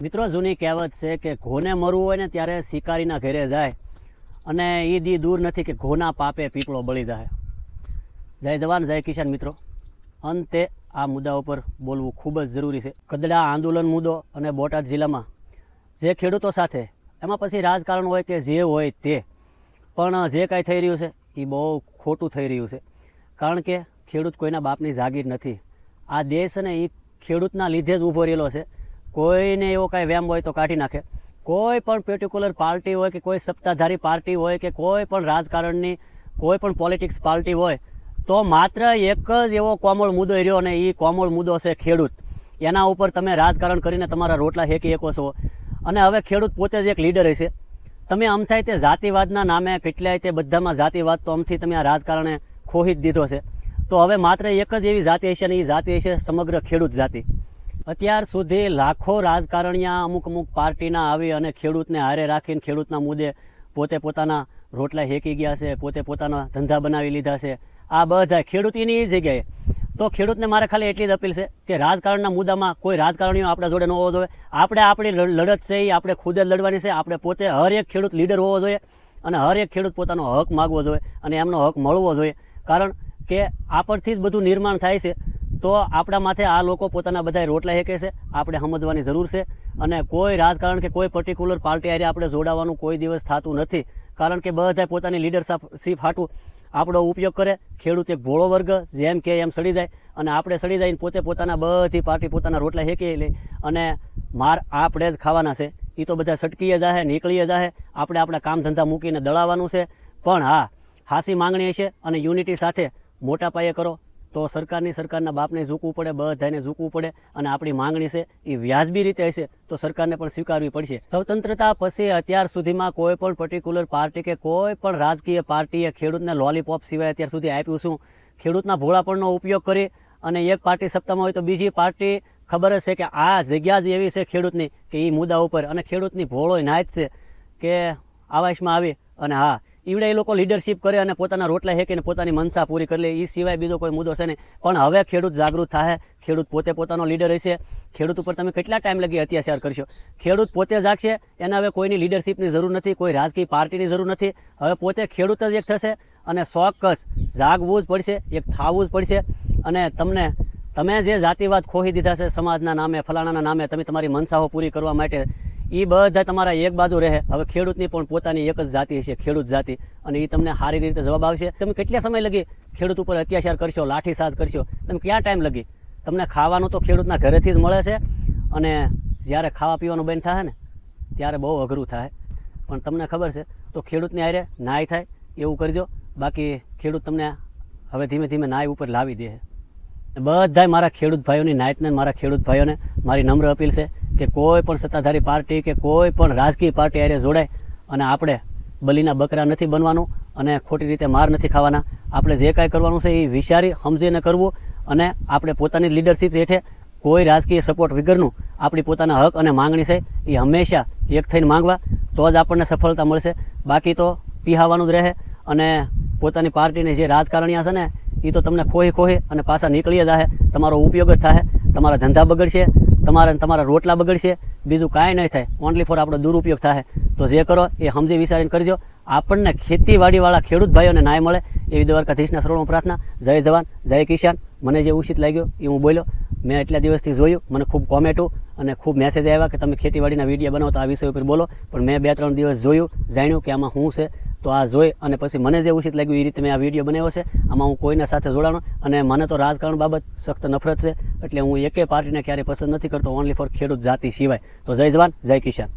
મિત્રો, જૂની કહેવત છે કે ઘોને મરવું હોય ને ત્યારે શિકારીના ઘરે જાય અને એ દી દૂર નથી કે ઘોના પાપે પીપળો બળી જાય. જય જવાન, જય કિસાન મિત્રો. અંતે આ મુદ્દા ઉપર બોલવું ખૂબ જ જરૂરી છે. કદડા આંદોલન મુદ્દો અને બોટાદ જિલ્લામાં જે ખેડૂતો સાથે, એમાં પછી રાજકારણ હોય કે જે હોય તે, પણ જે કાંઈ થઈ રહ્યું છે એ બહુ ખોટું થઈ રહ્યું છે. કારણ કે ખેડૂત કોઈના બાપની જાગીર નથી. આ દેશ અને એ ખેડૂતના લીધે જ ઊભો રહેલો છે. કોઈને એવો કાંઈ વેમ હોય તો કાઢી નાખે. કોઈ પણ પર્ટિક્યુલર પાર્ટી હોય કે કોઈ સત્તાધારી પાર્ટી હોય કે કોઈ પણ રાજકારણની કોઈ પણ પોલિટિક્સ પાર્ટી હોય, તો માત્ર એક જ એવો કોમળ મુદ્દો રહ્યો અને એ કોમળ મુદ્દો છે ખેડૂત. એના ઉપર તમે રાજકારણ કરીને તમારા રોટલા હેકી શકો છો. અને હવે ખેડૂત પોતે જ એક લીડર હશે તમે આમ થાય તે જાતિવાદના નામે કેટલાય તે બધામાં જાતિવાદ તો આમથી તમે આ રાજકારણે ખોહી જ દીધો છે. તો હવે માત્ર એક જ એવી જાતિ હશે અને એ જાતિ હશે સમગ્ર ખેડૂત જાતિ. અત્યાર સુધી લાખો રાજકારણીયા અમુક અમુક પાર્ટીના આવી અને ખેડૂતને હારે રાખીને ખેડૂતના મુદ્દે પોતે પોતાના રોટલા હેકી ગયા છે, પોતે પોતાના ધંધા બનાવી લીધા છે. આ બધા ખેડૂતની જગ્યાએ. તો ખેડૂતને મારે ખાલી એટલી જ અપીલ છે કે રાજકારણના મુદ્દામાં કોઈ રાજકારણીઓ આપણા જોડે ન હોવો જોઈએ. આપણે આપણી લડત છે એ આપણે ખુદ જ લડવાની છે. આપણે પોતે હર એક ખેડૂત લીડર હોવો જોઈએ અને હર એક ખેડૂત પોતાનો હક માગવો જોઈએ અને એમનો હક મળવો જોઈએ. કારણ કે આપણથી જ બધું નિર્માણ થાય છે. તો આપણા માથે આ લોકો પોતાના બધા રોટલા હેકે છે, આપણે સમજવાની જરૂર છે. અને કોઈ રાજકારણ કે કોઈ પર્ટિક્યુલર પાર્ટી આરે આપણે જોડાવાનું કોઈ દિવસ થતું નથી. કારણ કે બધા પોતાની લીડરશીપ હાટું આપણો ઉપયોગ કરે. ખેડૂત એક ભોળો વર્ગ, જેમ કે એમ સડી જાય. અને આપણે સડી જઈને પોતે પોતાના બધી પાર્ટી પોતાના રોટલા હેકી લે. અને માર આપણે જ ખાવાના છે. એ તો બધા સટકીએ જાહે, નીકળીએ જાહે. આપણે આપણા કામ ધંધા મૂકીને દળાવવાનું છે. પણ હા, હાસી માંગણી હશે અને યુનિટી સાથે મોટા પાયે કરો. તો સરકારની સરકારના બાપને ઝૂકવું પડે બધાને ઝૂકવું પડે અને આપણી માંગણી છે એ વ્યાજબી રીતે હશે, તો સરકારને પણ સ્વીકારવી પડશે. સ્વતંત્રતા પછી અત્યાર સુધીમાં કોઈ પણ પર્ટિક્યુલર પાર્ટી કે કોઈ પણ રાજકીય પાર્ટીએ ખેડૂતને લોલીપોપ સિવાય અત્યાર સુધી આપ્યું શું? ખેડૂતના ભોળાપણનો ઉપયોગ કરી અને એક પાર્ટી સત્તામાં હોય તો બીજી પાર્ટી ખબર હશે છે કે આ જગ્યા જ એવી છે ખેડૂતની કે એ મુદ્દા ઉપર અને ખેડૂતની ભોળો ના જ છે કે આવાસમાં આવી અને હા ઈવડે એ લોકો લીડરશિપ કરે અને પોતાના રોટલા હેકીને પોતાની મનસા પૂરી કરી લે. એ સિવાય બીજો કોઈ મુદ્દો છે નહીં. પણ હવે ખેડૂત જાગૃત થાય ખેડૂત પોતે પોતાનો લીડર હશે. ખેડૂત ઉપર તમે કેટલા ટાઈમ લગી અત્યાચાર કરશો? ખેડૂત પોતે જાગશે, એના હવે કોઈની લીડરશિપની જરૂર નથી, કોઈ રાજકીય પાર્ટીની જરૂર નથી. હવે પોતે ખેડૂત જ એક થશે અને ચોક્કસ જાગવું જ પડશે, એક થવું જ પડશે. અને તમને, તમે જે જાતિવાદ ખોહી દીધા છે સમાજના નામે, ફલાણાના નામે, તમે તમારી મનસાઓ પૂરી કરવા માટે એ બધા તમારા એક બાજુ રહે. હવે ખેડૂતની પણ પોતાની એક જ જાતિ છે, ખેડૂત જાતિ. અને એ તમને સારી રીતે જવાબ આવશે તમે કેટલા સમય લગી ખેડૂત ઉપર અત્યાચાર કરશો લાઠીચાર્જ કરશો? તમે ક્યાં ટાઈમ લગી? તમને ખાવાનું તો ખેડૂતના ઘરેથી જ મળે છે. અને જ્યારે ખાવા પીવાનું બંધ થાય ને, ત્યારે બહુ અઘરું થાય પણ તમને ખબર છે, તો ખેડૂતની હારે નાય થાય, એવું કરજો. બાકી ખેડૂત તમને હવે ધીમે ધીમે નાય ઉપર લાવી દે બધાય મારા ખેડૂત ભાઈઓની નાયતને મારા ખેડૂત ભાઈઓને મારી નમ્ર અપીલ છે. કે કોઈ પણ સત્તાધારી પાર્ટી કે કોઈ પણ રાજકીય પાર્ટી હારે જોડાય અને આપણે બલીના બકરા નથી બનવાનું અને ખોટી રીતે માર નથી ખાવાના. આપણે જે કાંઈ કરવાનું છે એ વિચારી સમજીને કરવું અને આપણે પોતાની લીડરશીપ હેઠે કોઈ રાજકીય સપોર્ટ વગરનું આપણી પોતાના હક અને માંગણી છે એ હંમેશા એક થઈને માંગવા. તો જ આપણને સફળતા મળશે. બાકી તો પીહાવાનું જ રહે અને પોતાની પાર્ટીની જે રાજકારણીયા છે ને, એ તો તમને ખોહી ખોહી અને પાછા નીકળી જ જાહે. તમારો ઉપયોગ જ થાય તમારા ધંધા બગડશે. તમારા તમારા રોટલા બગડશે, બીજું કાંઈ નહીં થાય. ઓનલી ફોર આપણો દુરુપયોગ થાય. તો જે કરો એ સમજી વિચારીને કરજો. આપણને ખેતીવાડીવાળા ખેડૂત ભાઈઓને ન્યાય મળે એવી દ્વારકાધીશના શરણમાં પ્રાર્થના. જય જવાન, જય કિસાન. મને જે ઉચિત લાગ્યો એ હું બોલ્યો. મેં એટલા દિવસથી જોયું, મને ખૂબ કોમેન્ટો અને ખૂબ મેસેજ આવ્યા કે તમે ખેતીવાડીના વીડિયો બનાવો તો આ વિષય ઉપર બોલો. પણ મેં બે ત્રણ દિવસ જોયું, જાણ્યું કે આમાં શું છે. તો આ જોઈ અને પછી મને જે ઉચિત લાગ્યું એ રીતે મેં આ વીડિયો બનાવ્યો છે. આમાં હું કોઈના સાથે જોડાણો અને મને તો રાજકારણ બાબત સખ્ત નફરત છે. એટલે હું એકે પાર્ટીને ક્યારેય પસંદ નથી કરતો ઓનલી ફોર ખેડૂત જાતિ સિવાય. તો જય જવાન, જય કિસાન.